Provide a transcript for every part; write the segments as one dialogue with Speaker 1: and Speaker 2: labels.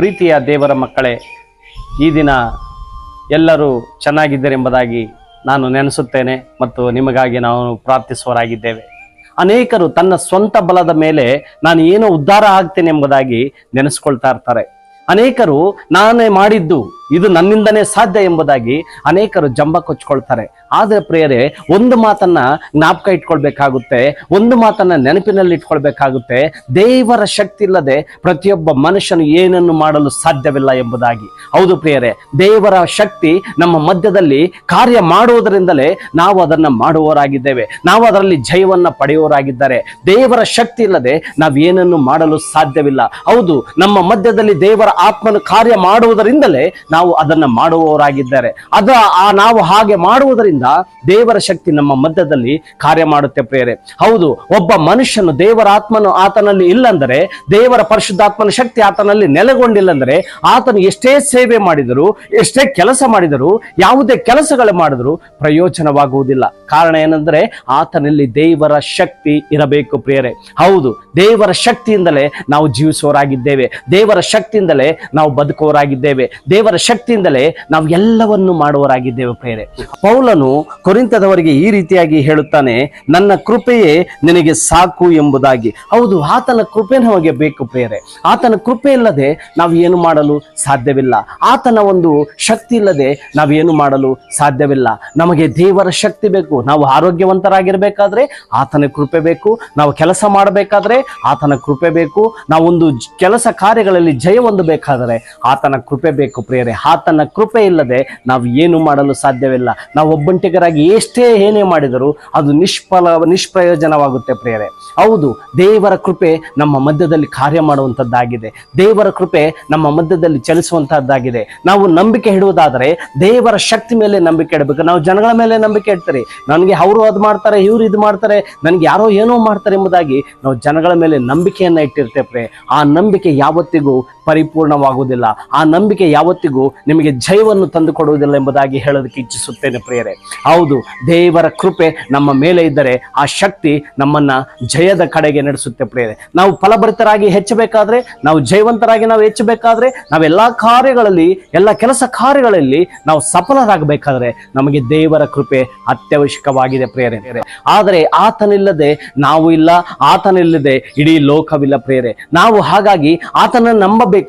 Speaker 1: ಪ್ರೀತಿಯ ದೇವರ ಮಕ್ಕಳೇ, ಈ ದಿನ ಎಲ್ಲರೂ ಚೆನ್ನಾಗಿದ್ದರೆಂಬುದಾಗಿ ನಾನು ನೆನೆಸುತ್ತೇನೆ ಮತ್ತು ನಿಮಗಾಗಿ ನಾವು ಪ್ರಾರ್ಥಿಸುವರಾಗಿದ್ದೇವೆ ಅನೇಕರು ತನ್ನ ಸ್ವಂತ ಬಲದ ಮೇಲೆ ನಾನು ಏನು ಉದ್ಧಾರ ಆಗ್ತೇನೆ ಎಂಬುದಾಗಿ ನೆನೆಸ್ಕೊಳ್ತಾ ಇರ್ತಾರೆ. ಅನೇಕರು ನಾನೇ ಮಾಡಿದ್ದು ಇದು ನನ್ನಿಂದನೇ ಸಾಧ್ಯ ಎಂಬುದಾಗಿ ಅನೇಕರು ಜಂಬ ಕೊಚ್ಕೊಳ್ತಾರೆ. ಆದರೆ ಪ್ರಿಯರೇ, ಒಂದು ಮಾತನ್ನ ಜ್ಞಾಪಕ ಇಟ್ಕೊಳ್ಬೇಕಾಗುತ್ತೆ, ಒಂದು ಮಾತನ್ನ ನೆನಪಿನಲ್ಲಿ ಇಟ್ಕೊಳ್ಬೇಕಾಗುತ್ತೆ. ದೇವರ ಶಕ್ತಿ ಇಲ್ಲದೆ ಪ್ರತಿಯೊಬ್ಬ ಮನುಷ್ಯನು ಏನನ್ನು ಮಾಡಲು ಸಾಧ್ಯವಿಲ್ಲ ಎಂಬುದಾಗಿ. ಹೌದು ಪ್ರಿಯರೇ, ದೇವರ ಶಕ್ತಿ ನಮ್ಮ ಮಧ್ಯದಲ್ಲಿ ಕಾರ್ಯ ಮಾಡುವುದರಿಂದಲೇ ನಾವು ಅದನ್ನ ಮಾಡುವವರಾಗಿದ್ದೇವೆ. ನಾವು ಅದರಲ್ಲಿ ಜಯವನ್ನ ಪಡೆಯುವವರಾಗಿದ್ದಾರೆ. ದೇವರ ಶಕ್ತಿ ಇಲ್ಲದೆ ನಾವು ಏನನ್ನು ಮಾಡಲು ಸಾಧ್ಯವಿಲ್ಲ. ಹೌದು, ನಮ್ಮ ಮಧ್ಯದಲ್ಲಿ ದೇವರ ಆತ್ಮನ ಕಾರ್ಯ ಮಾಡುವುದರಿಂದಲೇ ಅದನ್ನ ಮಾಡುವವರಾಗಿದ್ದಾರೆ. ಅದ ಆ ನಾವು ಹಾಗೆ ಮಾಡುವುದರಿಂದ ದೇವರ ಶಕ್ತಿ ನಮ್ಮ ಮಧ್ಯದಲ್ಲಿ ಕಾರ್ಯ ಮಾಡುತ್ತೆ ಪ್ರೇರೆ ಹೌದು, ಒಬ್ಬ ಮನುಷ್ಯನು ದೇವರ ಆತ್ಮನು ಆತನಲ್ಲಿ ಇಲ್ಲಂದರೆ, ದೇವರ ಪರಿಶುದ್ಧಾತ್ಮನ ಶಕ್ತಿ ಆತನಲ್ಲಿ ನೆಲೆಗೊಂಡಿಲ್ಲಂದರೆ, ಆತನು ಎಷ್ಟೇ ಸೇವೆ ಮಾಡಿದರು, ಎಷ್ಟೇ ಕೆಲಸ ಮಾಡಿದರು, ಯಾವುದೇ ಕೆಲಸಗಳು ಮಾಡಿದರೂ ಪ್ರಯೋಜನವಾಗುವುದಿಲ್ಲ. ಕಾರಣ ಏನಂದ್ರೆ, ಆತನಲ್ಲಿ ದೇವರ ಶಕ್ತಿ ಇರಬೇಕು ಪ್ರಿಯರೇ. ಹೌದು, ದೇವರ ಶಕ್ತಿಯಿಂದಲೇ ನಾವು ಜೀವಿಸುವವರಾಗಿದ್ದೇವೆ. ದೇವರ ಶಕ್ತಿಯಿಂದಲೇ ನಾವು ಬದುಕುವವರಾಗಿದ್ದೇವೆ. ದೇವರ ಶಕ್ತಿಯಿಂದಲೇ ನಾವು ಎಲ್ಲವನ್ನು ಮಾಡುವರಾಗಿದ್ದೇವೆ ಪ್ರೇರೆ ಪೌಲನು ಕೊರಿಂತದವರಿಗೆ ಈ ರೀತಿಯಾಗಿ ಹೇಳುತ್ತಾನೆ, ನನ್ನ ಕೃಪೆಯೇ ನಿನಗೆ ಸಾಕು ಎಂಬುದಾಗಿ. ಹೌದು, ಆತನ ಕೃಪೆ ನಮಗೆ ಬೇಕು ಪ್ರೇರೆ ಆತನ ಕೃಪೆ ಇಲ್ಲದೆ ನಾವು ಏನು ಮಾಡಲು ಸಾಧ್ಯವಿಲ್ಲ. ಆತನ ಒಂದು ಶಕ್ತಿ ಇಲ್ಲದೆ ನಾವೇನು ಮಾಡಲು ಸಾಧ್ಯವಿಲ್ಲ. ನಮಗೆ ದೇವರ ಶಕ್ತಿ ಬೇಕು. ನಾವು ಆರೋಗ್ಯವಂತರಾಗಿರಬೇಕಾದ್ರೆ ಆತನ ಕೃಪೆ ಬೇಕು. ನಾವು ಕೆಲಸ ಮಾಡಬೇಕಾದ್ರೆ ಆತನ ಕೃಪೆ ಬೇಕು. ನಾವೊಂದು ಕೆಲಸ ಕಾರ್ಯಗಳಲ್ಲಿ ಜಯ ಹೊಂದಬೇಕಾದರೆ ಆತನ ಕೃಪೆ ಬೇಕು ಪ್ರಿಯರೇ. ಆತನ ಕೃಪೆ ಇಲ್ಲದೆ ನಾವು ಏನು ಮಾಡಲು ಸಾಧ್ಯವಿಲ್ಲ. ನಾವು ಒಬ್ಬಂಟಿಗರಾಗಿ ಎಷ್ಟೇ ಏನೇ ಮಾಡಿದರೂ ಅದು ನಿಷ್ಫಲ, ನಿಷ್ಪ್ರಯೋಜನವಾಗುತ್ತೆ ಪ್ರಿಯರೇ. ಹೌದು, ದೇವರ ಕೃಪೆ ನಮ್ಮ ಮಧ್ಯದಲ್ಲಿ ಕಾರ್ಯ ಮಾಡುವಂಥದ್ದಾಗಿದೆ. ದೇವರ ಕೃಪೆ ನಮ್ಮ ಮಧ್ಯದಲ್ಲಿ ಚಲಿಸುವಂತಹದ್ದಾಗಿದೆ ನಾವು ನಂಬಿಕೆ ಇಡುವುದಾದರೆ ದೇವರ ಶಕ್ತಿ ಮೇಲೆ ನಂಬಿಕೆ ಇಡಬೇಕು. ನಾವು ಜನಗಳ ಮೇಲೆ ನಂಬಿಕೆ ಇಡ್ತಾರೆ. ನನಗೆ ಅವರು ಅದು ಮಾಡ್ತಾರೆ, ಇವ್ರು ಇದು ಮಾಡ್ತಾರೆ, ನನಗೆ ಯಾರೋ ಏನೋ ಮಾಡ್ತಾರೆ ಎಂಬುದಾಗಿ ನಾವು ಜನಗಳ ಮೇಲೆ ನಂಬಿಕೆಯನ್ನು ಇಟ್ಟಿರ್ತೇವೆ ಆ ನಂಬಿಕೆ ಯಾವತ್ತಿಗೂ ಪರಿಪೂರ್ಣವಾಗುವುದಿಲ್ಲ. ಆ ನಂಬಿಕೆ ಯಾವತ್ತಿಗೂ ನಿಮಗೆ ಜಯವನ್ನು ತಂದು ಕೊಡುವುದಿಲ್ಲ ಎಂಬುದಾಗಿ ಹೇಳೋದಕ್ಕೆ ಇಚ್ಛಿಸುತ್ತೇನೆ ಪ್ರಿಯರೇ. ಹೌದು, ದೇವರ ಕೃಪೆ ನಮ್ಮ ಮೇಲೆ ಇದ್ದರೆ ಆ ಶಕ್ತಿ ನಮ್ಮನ್ನ ಜಯದ ಕಡೆಗೆ ನಡೆಸುತ್ತೆ ಪ್ರಿಯರೇ. ನಾವು ಫಲಭರಿತರಾಗಿ ಹೆಚ್ಚಬೇಕಾದ್ರೆ, ನಾವು ಜಯವಂತರಾಗಿ ನಾವು ಹೆಚ್ಚಬೇಕಾದ್ರೆ ನಾವೆಲ್ಲ ಕಾರ್ಯಗಳಲ್ಲಿ, ಎಲ್ಲ ಕೆಲಸ ಕಾರ್ಯಗಳಲ್ಲಿ ನಾವು ಸಫಲರಾಗಬೇಕಾದ್ರೆ ನಮಗೆ ದೇವರ ಕೃಪೆ ಅತ್ಯವಶ್ಯಕವಾಗಿದೆ ಪ್ರೇರೆ ಆದರೆ ಆತನಿಲ್ಲದೆ ನಾವು ಇಲ್ಲ, ಆತನಿಲ್ಲದೆ ಇಡೀ ಲೋಕವಿಲ್ಲ ಪ್ರೇರೆ ನಾವು ಹಾಗಾಗಿ ಆತನ ನಂಬಬೇಕು.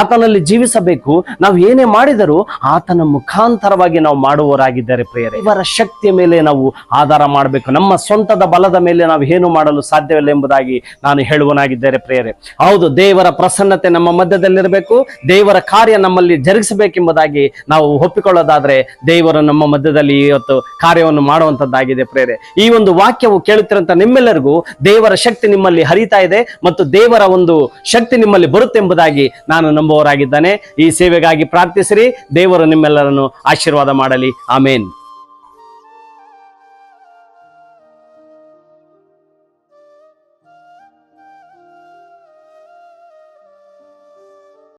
Speaker 1: ಆತನಲ್ಲಿ ಜೀವಿಸಬೇಕು, ನಾವು ಏನೇ ಮಾಡಿದರೂ ಆತನ ಮುಖಾಂತರವಾಗಿ ನಾವು ಮಾಡುವವರಾಗಿದ್ದಾರೆ ಪ್ರೇರೆ ಇವರ ಶಕ್ತಿಯ ಮೇಲೆ ನಾವು ಆಧಾರ ಮಾಡಬೇಕು, ನಮ್ಮ ಸ್ವಂತದ ಬಲದ ಮೇಲೆ ನಾವು ಏನು ಮಾಡಲು ಸಾಧ್ಯವಿಲ್ಲ ಎಂಬುದಾಗಿ ನಾನು ಹೇಳುವನಾಗಿದ್ದೇನೆ ಪ್ರೇರೆ ಹೌದು, ದೇವರ ಪ್ರಸನ್ನತೆ ನಮ್ಮ ಮಧ್ಯದಲ್ಲಿರಬೇಕು, ದೇವರ ಕಾರ್ಯ ನಮ್ಮಲ್ಲಿ ಜರುಗಿಸಬೇಕೆಂಬುದಾಗಿ ನಾವು ಒಪ್ಪಿಕೊಳ್ಳೋದಾದ್ರೆ ದೇವರು ನಮ್ಮ ಮಧ್ಯದಲ್ಲಿ ಇವತ್ತು ಕಾರ್ಯವನ್ನು ಮಾಡುವಂತದ್ದಾಗಿದೆ ಪ್ರೇರೆ ಈ ಒಂದು ವಾಕ್ಯವು ಕೇಳುತ್ತಿರಂತ ನಿಮ್ಮೆಲ್ಲರಿಗೂ ದೇವರ ಶಕ್ತಿ ನಿಮ್ಮಲ್ಲಿ ಹರಿತಾ ಇದೆ ಮತ್ತು ದೇವರ ಒಂದು ಶಕ್ತಿ ನಿಮ್ಮಲ್ಲಿ ಬರುತ್ತೆ ಎಂಬುದಾಗಿ ನಾನು ನಂಬುವವರಾಗಿದ್ದಾನೆ. ಈ ಸೇವೆಗಾಗಿ ಪ್ರಾರ್ಥಿಸಿರಿ. ದೇವರು ನಿಮ್ಮೆಲ್ಲರನ್ನು ಆಶೀರ್ವಾದ ಮಾಡಲಿ. ಆಮೇನ್.